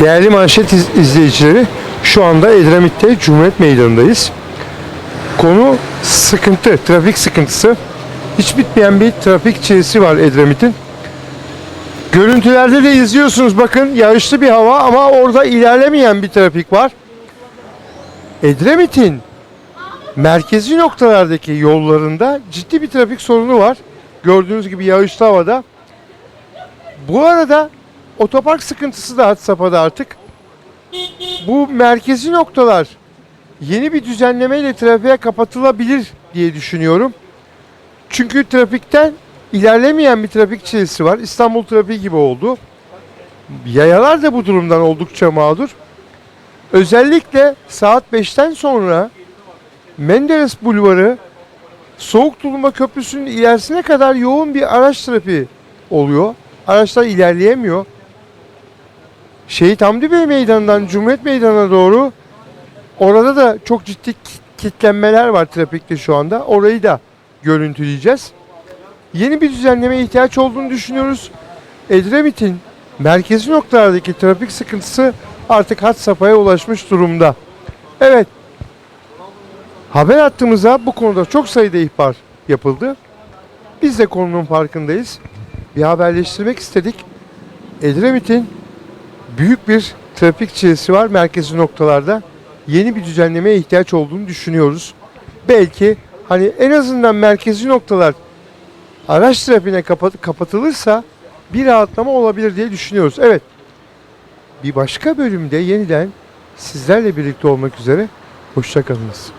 Değerli manşet iz- izleyicileri, şu anda Edremit'te Cumhuriyet Meydanı'ndayız. Konu sıkıntı, trafik sıkıntısı. Hiç bitmeyen bir trafik çilesi var Edremit'in. Görüntülerde de izliyorsunuz bakın yağışlı bir hava ama orada ilerlemeyen bir trafik var. Edremit'in merkezi noktalardaki yollarında ciddi bir trafik sorunu var. Gördüğünüz gibi yağışlı havada. Bu arada otopark sıkıntısı da had safhada artık. Bu merkezi noktalar yeni bir düzenlemeyle trafiğe kapatılabilir diye düşünüyorum. Çünkü trafikten ilerlemeyen bir trafik çilesi var. İstanbul trafiği gibi oldu. Yayalar da bu durumdan oldukça mağdur. Özellikle saat 5'ten sonra Menderes Bulvarı Soğuk Tulumba Köprüsü'nün ilerisine kadar yoğun bir araç trafiği oluyor. Araçlar ilerleyemiyor. Şehit Hamdi Bey Meydanı'ndan Cumhuriyet Meydanı'na doğru orada da çok ciddi kit- kitlenmeler var trafikte şu anda. Orayı da görüntüleyeceğiz. Yeni bir düzenlemeye ihtiyaç olduğunu düşünüyoruz. Edremit'in merkezi noktalardaki trafik sıkıntısı artık had safhaya ulaşmış durumda. Evet. Haber hattımıza bu konuda çok sayıda ihbar yapıldı. Biz de konunun farkındayız. Bir haberleştirmek istedik. Edremit'in büyük bir trafik çilesi var merkezi noktalarda. Yeni bir düzenlemeye ihtiyaç olduğunu düşünüyoruz. Belki hani en azından merkezi noktalar araç trafiğine kapat- kapatılırsa bir rahatlama olabilir diye düşünüyoruz. Evet. Bir başka bölümde yeniden sizlerle birlikte olmak üzere. Hoşçakalınız.